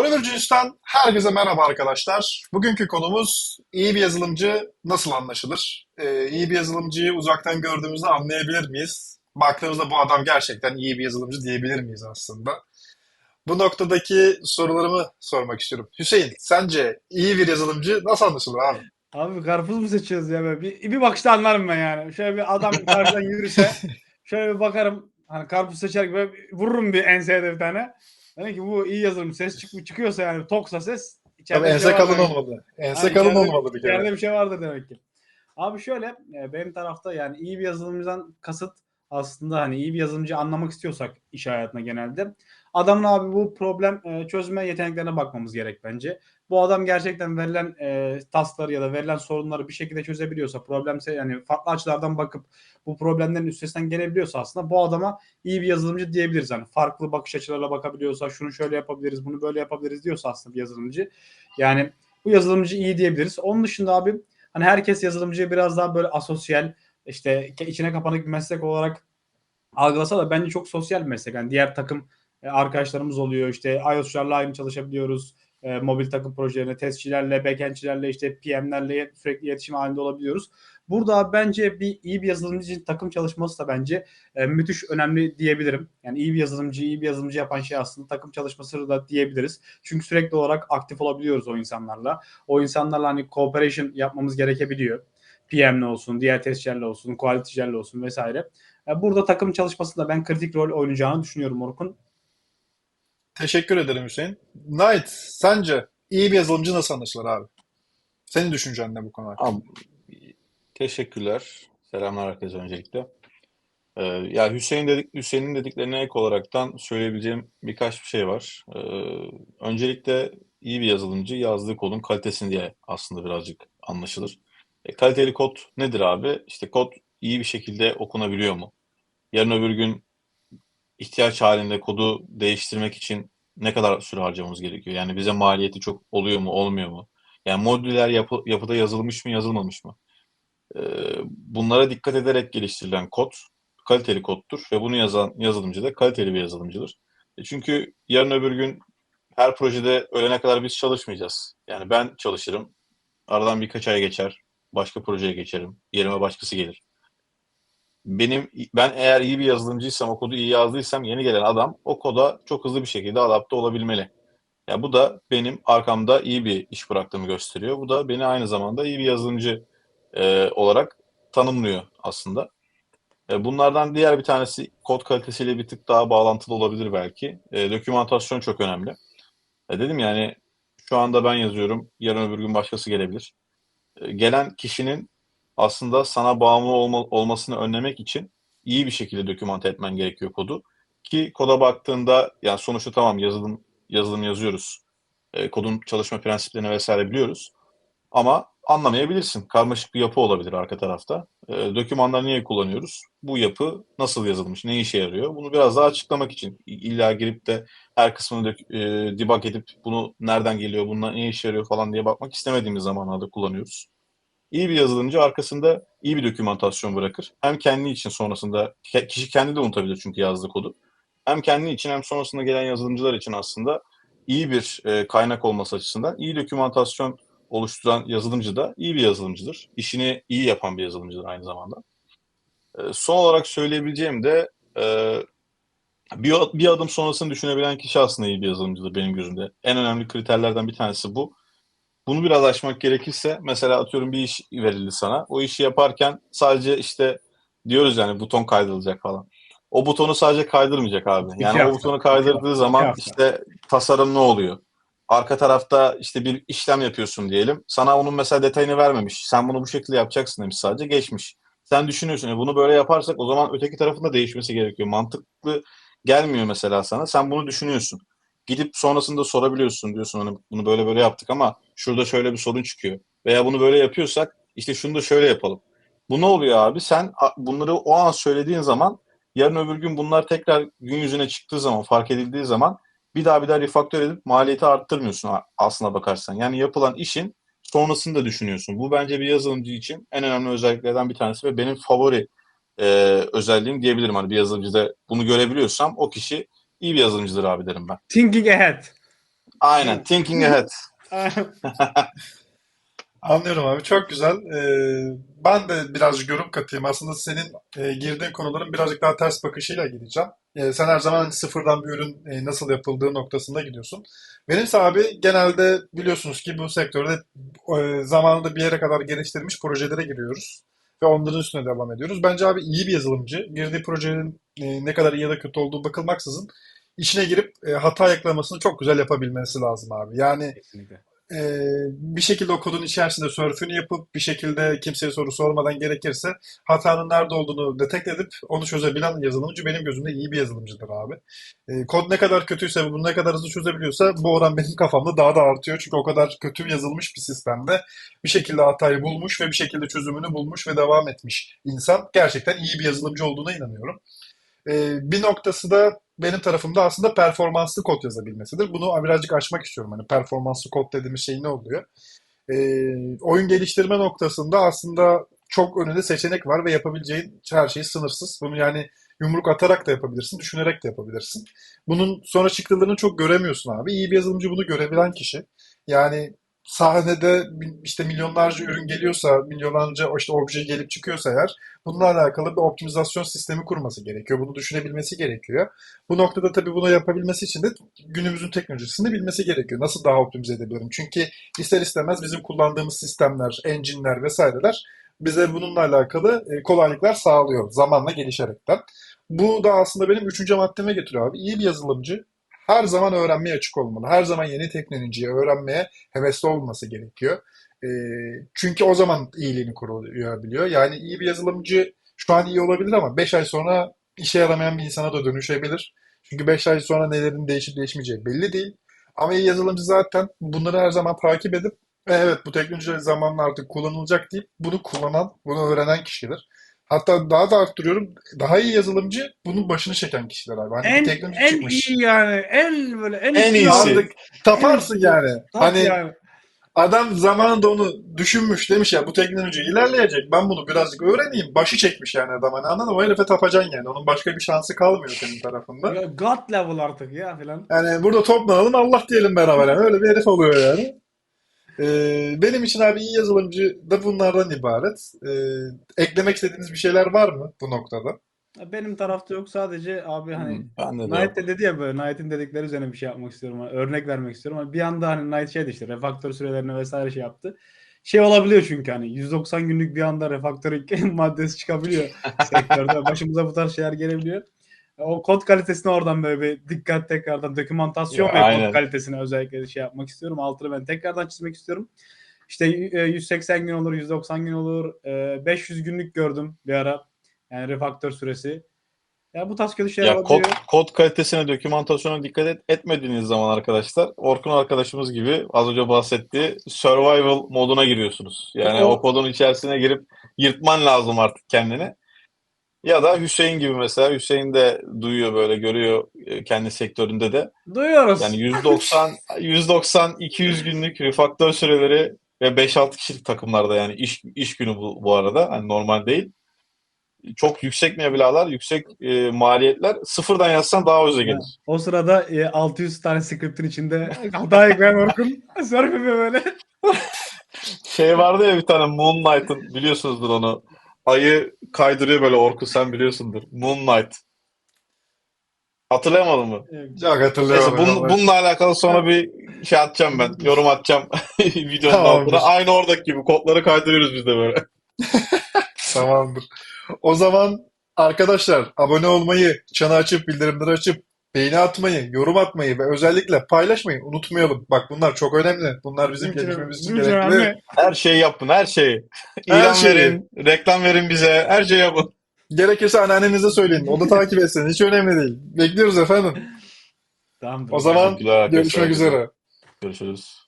Cinsten herkese merhaba arkadaşlar. Bugünkü konumuz iyi bir yazılımcı nasıl anlaşılır? Ee, iyi bir yazılımcıyı uzaktan gördüğümüzde anlayabilir miyiz? Baktığımızda bu adam gerçekten iyi bir yazılımcı diyebilir miyiz aslında? Bu noktadaki sorularımı sormak istiyorum. Hüseyin, sence iyi bir yazılımcı nasıl anlaşılır abi? Abi karpuz mu seçiyoruz ya böyle? Bir, bir bakışta anlarım ben yani. Şöyle bir adam karşıdan yürüse şöyle bir bakarım. Hani karpuz seçer gibi vururum bir enseye de bir tane. Dedim ki bu iyi yazılım ses çık çıkıyorsa yani toksa ses içeride Tabii bir şey ense kalın olmalı. Ense Ha, kalın olmalı bir kere. İçeride bir şey vardır demek ki. Abi şöyle e, benim tarafta yani iyi bir yazılımcıdan kasıt aslında hani iyi bir yazılımcı anlamak istiyorsak iş hayatına genelde adamın abi bu problem e, çözme yeteneklerine bakmamız gerek bence. Bu adam gerçekten verilen e, taskları ya da verilen sorunları bir şekilde çözebiliyorsa, problemse yani farklı açılardan bakıp bu problemlerin üstesinden gelebiliyorsa aslında bu adama iyi bir yazılımcı diyebiliriz. Yani farklı bakış açılarıyla bakabiliyorsa, şunu şöyle yapabiliriz, bunu böyle yapabiliriz diyorsa aslında bir yazılımcı. Yani bu yazılımcı iyi diyebiliriz. Onun dışında abi hani herkes yazılımcıyı biraz daha böyle asosyal, işte içine kapanık bir meslek olarak algılasa da bence çok sosyal bir meslek. Yani diğer takım arkadaşlarımız oluyor. İşte iOS'larla aynı çalışabiliyoruz. E, mobil takım projelerine, testçilerle, backendçilerle, işte PM'lerle sürekli iletişim halinde olabiliyoruz. Burada bence bir iyi bir yazılımcı için takım çalışması da bence e, müthiş önemli diyebilirim. Yani iyi bir yazılımcı, iyi bir yazılımcı yapan şey aslında takım çalışması da diyebiliriz. Çünkü sürekli olarak aktif olabiliyoruz o insanlarla. O insanlarla hani cooperation yapmamız gerekebiliyor. PM'le olsun, diğer testçilerle olsun, quality'cilerle olsun vesaire. E, Burada takım çalışmasında ben kritik rol oynayacağını düşünüyorum Orkun. Teşekkür ederim Hüseyin. Knight, sence iyi bir yazılımcı nasıl anlaşılır abi? Senin düşüncen ne bu konu hakkında? Tamam. Teşekkürler. Selamlar herkese öncelikle. Ee, ya Hüseyin dedik, Hüseyin'in dediklerine ek olaraktan söyleyebileceğim birkaç bir şey var. Ee, öncelikle iyi bir yazılımcı yazdığı kodun kalitesini diye aslında birazcık anlaşılır. E, kaliteli kod nedir abi? İşte kod iyi bir şekilde okunabiliyor mu? Yarın öbür gün ihtiyaç halinde kodu değiştirmek için ne kadar süre harcamamız gerekiyor? Yani bize maliyeti çok oluyor mu, olmuyor mu? Yani modüler yapı, yapıda yazılmış mı, yazılmamış mı? Ee, bunlara dikkat ederek geliştirilen kod kaliteli koddur ve bunu yazan yazılımcı da kaliteli bir yazılımcıdır. E çünkü yarın öbür gün her projede ölene kadar biz çalışmayacağız. Yani ben çalışırım, aradan birkaç ay geçer, başka projeye geçerim, yerime başkası gelir. Benim ben eğer iyi bir yazılımcıysam, o kodu iyi yazdıysam yeni gelen adam o koda çok hızlı bir şekilde adapte olabilmeli. Ya bu da benim arkamda iyi bir iş bıraktığımı gösteriyor. Bu da beni aynı zamanda iyi bir yazılımcı e, olarak tanımlıyor aslında. E, bunlardan diğer bir tanesi kod kalitesiyle bir tık daha bağlantılı olabilir belki. E, dokümantasyon çok önemli. E, dedim yani şu anda ben yazıyorum, yarın öbür gün başkası gelebilir. E, gelen kişinin aslında sana bağımlı olma, olmasını önlemek için iyi bir şekilde dokümante etmen gerekiyor kodu. Ki koda baktığında yani sonuçta tamam yazılım yazılım yazıyoruz. E, kodun çalışma prensiplerini vesaire biliyoruz. Ama anlamayabilirsin. Karmaşık bir yapı olabilir arka tarafta. E, dokümanları niye kullanıyoruz? Bu yapı nasıl yazılmış? Ne işe yarıyor? Bunu biraz daha açıklamak için. İlla girip de her kısmını dök, e, debug edip bunu nereden geliyor, bunlar ne işe yarıyor falan diye bakmak istemediğimiz zamanlarda kullanıyoruz. İyi bir yazılımcı arkasında iyi bir dokümantasyon bırakır. Hem kendi için sonrasında, kişi kendi de unutabilir çünkü yazdığı kodu. Hem kendi için hem sonrasında gelen yazılımcılar için aslında iyi bir e, kaynak olması açısından iyi dokümantasyon oluşturan yazılımcı da iyi bir yazılımcıdır. İşini iyi yapan bir yazılımcıdır aynı zamanda. E, son olarak söyleyebileceğim de e, bir, bir adım sonrasını düşünebilen kişi aslında iyi bir yazılımcıdır benim gözümde. En önemli kriterlerden bir tanesi bu. Bunu biraz açmak gerekirse mesela atıyorum bir iş verildi sana. O işi yaparken sadece işte diyoruz yani buton kaydırılacak falan. O butonu sadece kaydırmayacak abi. İki Yani o hafta, butonu iki kaydırdığı iki zaman hafta. işte tasarım ne oluyor? Arka tarafta işte bir işlem yapıyorsun diyelim. Sana onun mesela detayını vermemiş. Sen bunu bu şekilde yapacaksın demiş sadece geçmiş. Sen düşünüyorsun e bunu böyle yaparsak o zaman öteki tarafın da değişmesi gerekiyor. Mantıklı gelmiyor mesela sana. Sen bunu düşünüyorsun. Gidip sonrasında sorabiliyorsun diyorsun hani bunu böyle böyle yaptık ama şurada şöyle bir sorun çıkıyor. Veya bunu böyle yapıyorsak işte şunu da şöyle yapalım. Bu ne oluyor abi? Sen bunları o an söylediğin zaman yarın öbür gün bunlar tekrar gün yüzüne çıktığı zaman fark edildiği zaman bir daha bir daha refaktör edip maliyeti arttırmıyorsun aslına bakarsan. Yani yapılan işin sonrasını da düşünüyorsun. Bu bence bir yazılımcı için en önemli özelliklerden bir tanesi ve benim favori e, özelliğim diyebilirim. Hani bir yazılımcıda bunu görebiliyorsam o kişi iyi bir yazılımcıdır abi derim ben. Thinking ahead. Aynen. Thinking ahead. Anlıyorum abi. Çok güzel. Ee, ben de birazcık yorum katayım. Aslında senin e, girdiğin konuların birazcık daha ters bakışıyla gideceğim. Ee, sen her zaman hani sıfırdan bir ürün e, nasıl yapıldığı noktasında gidiyorsun. Benimse abi genelde biliyorsunuz ki bu sektörde e, zamanında bir yere kadar geliştirilmiş projelere giriyoruz. Ve onların üstüne devam ediyoruz. Bence abi iyi bir yazılımcı, girdiği projenin e, ne kadar iyi ya da kötü olduğu bakılmaksızın işine girip e, hata yakalamasını çok güzel yapabilmesi lazım abi. Yani Kesinlikle. Ee, bir şekilde o kodun içerisinde sörfünü yapıp bir şekilde kimseye soru sormadan gerekirse hatanın nerede olduğunu detek edip onu çözebilen yazılımcı benim gözümde iyi bir yazılımcıdır abi. Ee, kod ne kadar kötüyse bunu ne kadar hızlı çözebiliyorsa bu oran benim kafamda daha da artıyor. Çünkü o kadar kötü yazılmış bir sistemde bir şekilde hatayı bulmuş ve bir şekilde çözümünü bulmuş ve devam etmiş insan gerçekten iyi bir yazılımcı olduğuna inanıyorum. Ee, bir noktası da benim tarafımda aslında performanslı kod yazabilmesidir. Bunu birazcık açmak istiyorum. Hani performanslı kod dediğimiz şey ne oluyor? Ee, oyun geliştirme noktasında aslında çok önünde seçenek var ve yapabileceğin her şey sınırsız. Bunu yani yumruk atarak da yapabilirsin, düşünerek de yapabilirsin. Bunun sonra çıktılarını çok göremiyorsun abi. İyi bir yazılımcı bunu görebilen kişi. Yani sahnede işte milyonlarca ürün geliyorsa, milyonlarca işte obje gelip çıkıyorsa eğer bununla alakalı bir optimizasyon sistemi kurması gerekiyor. Bunu düşünebilmesi gerekiyor. Bu noktada tabii bunu yapabilmesi için de günümüzün teknolojisini bilmesi gerekiyor. Nasıl daha optimize edebilirim? Çünkü ister istemez bizim kullandığımız sistemler, engine'ler vesaireler bize bununla alakalı e, kolaylıklar sağlıyor zamanla gelişerekten. Bu da aslında benim üçüncü maddeme getiriyor abi. İyi bir yazılımcı her zaman öğrenmeye açık olmalı. Her zaman yeni teknolojiyi öğrenmeye hevesli olması gerekiyor. E, çünkü o zaman iyiliğini koruyabiliyor. Yani iyi bir yazılımcı şu an iyi olabilir ama 5 ay sonra işe yaramayan bir insana da dönüşebilir. Çünkü 5 ay sonra nelerin değişip değişmeyeceği belli değil. Ama iyi yazılımcı zaten bunları her zaman takip edip "E, evet bu teknoloji zamanla artık kullanılacak deyip bunu kullanan, bunu öğrenen kişidir. Hatta daha da arttırıyorum. Daha iyi yazılımcı bunun başını çeken kişiler abi. Hani En teknoloji en çıkmış. iyi yani. En böyle en, En iyi iyisi. Artık taparsın yani. Tabii Hani yani. adam zamanında onu düşünmüş demiş ya bu teknoloji ilerleyecek. Ben bunu birazcık öğreneyim. Başı çekmiş yani adam. Hani anladın mı? O herife tapacaksın yani. Onun başka bir şansı kalmıyor senin tarafında. Ya God level artık ya filan. Yani burada toplanalım Allah diyelim beraber. Yani öyle bir herif oluyor yani. Ee, benim için abi iyi yazılımcı da bunlardan ibaret. Ee, eklemek istediğiniz bir şeyler var mı bu noktada? Benim tarafta yok sadece abi hani Hmm, Ben de Knight de. de dedi ya böyle Knight'in dedikleri üzerine bir şey yapmak istiyorum. Hani örnek vermek istiyorum. Hani bir anda hani Knight şeydi işte refaktör sürelerine vesaire şey yaptı. Şey olabiliyor çünkü hani 190 günlük bir anda refaktöring maddesi çıkabiliyor sektörde. Başımıza bu tarz şeyler gelebiliyor. O kod kalitesine oradan böyle bir dikkat tekrardan dokümantasyon Ya, ve kod kalitesine özellikle şey yapmak istiyorum. Altını ben tekrardan çizmek istiyorum. İşte e, 180 gün olur, 190 gün olur. E, 500 günlük gördüm bir ara. Yani refaktör süresi. Ya bu tarz kötü şeyler Ya kod, kod kalitesine, dokümantasyona dikkat et, etmediğiniz zaman arkadaşlar, Orkun arkadaşımız gibi az önce bahsettiği survival moduna giriyorsunuz. Yani O- o kodun içerisine girip yırtman lazım artık kendini. Ya da Hüseyin gibi mesela, Hüseyin de duyuyor böyle, görüyor e, kendi sektöründe de. Duyuyoruz. Yani 190 190 200 günlük refaktör süreleri ve 5-6 kişilik takımlarda yani iş iş günü bu, bu arada hani normal değil. Çok yüksek meblağlar, yüksek e, maliyetler sıfırdan yazsan daha ucuza gelir. O sırada e, 600 tane script'in içinde hata ekleyen Orkun yapıyor böyle. Şey vardı ya bir tane Moonlight'ın biliyorsunuzdur onu. Ayı kaydırıyor böyle Orkun sen biliyorsundur. Moonlight. Hatırlayamadın mı? Çok Neyse hatırlıyorum. bun- bununla alakalı sonra bir şey atacağım ben. Yorum atacağım videonun Tamamdır. altına. Aynı oradaki gibi kodları kaydırıyoruz biz de böyle. Tamamdır. O zaman arkadaşlar abone olmayı, çanı açıp bildirimleri açıp beğeni atmayı, yorum atmayı ve özellikle paylaşmayı unutmayalım. Bak bunlar çok önemli. Bunlar bizim gelişmemiz için gerekli. Her şeyi yapın, her şeyi. Her İlan şeyi. verin, reklam verin bize, her şeyi yapın. Gerekirse anneannenize söyleyin. O da takip etsin. Hiç önemli değil. Bekliyoruz efendim. Tamamdır. O zaman görüşmek üzere. Görüşürüz.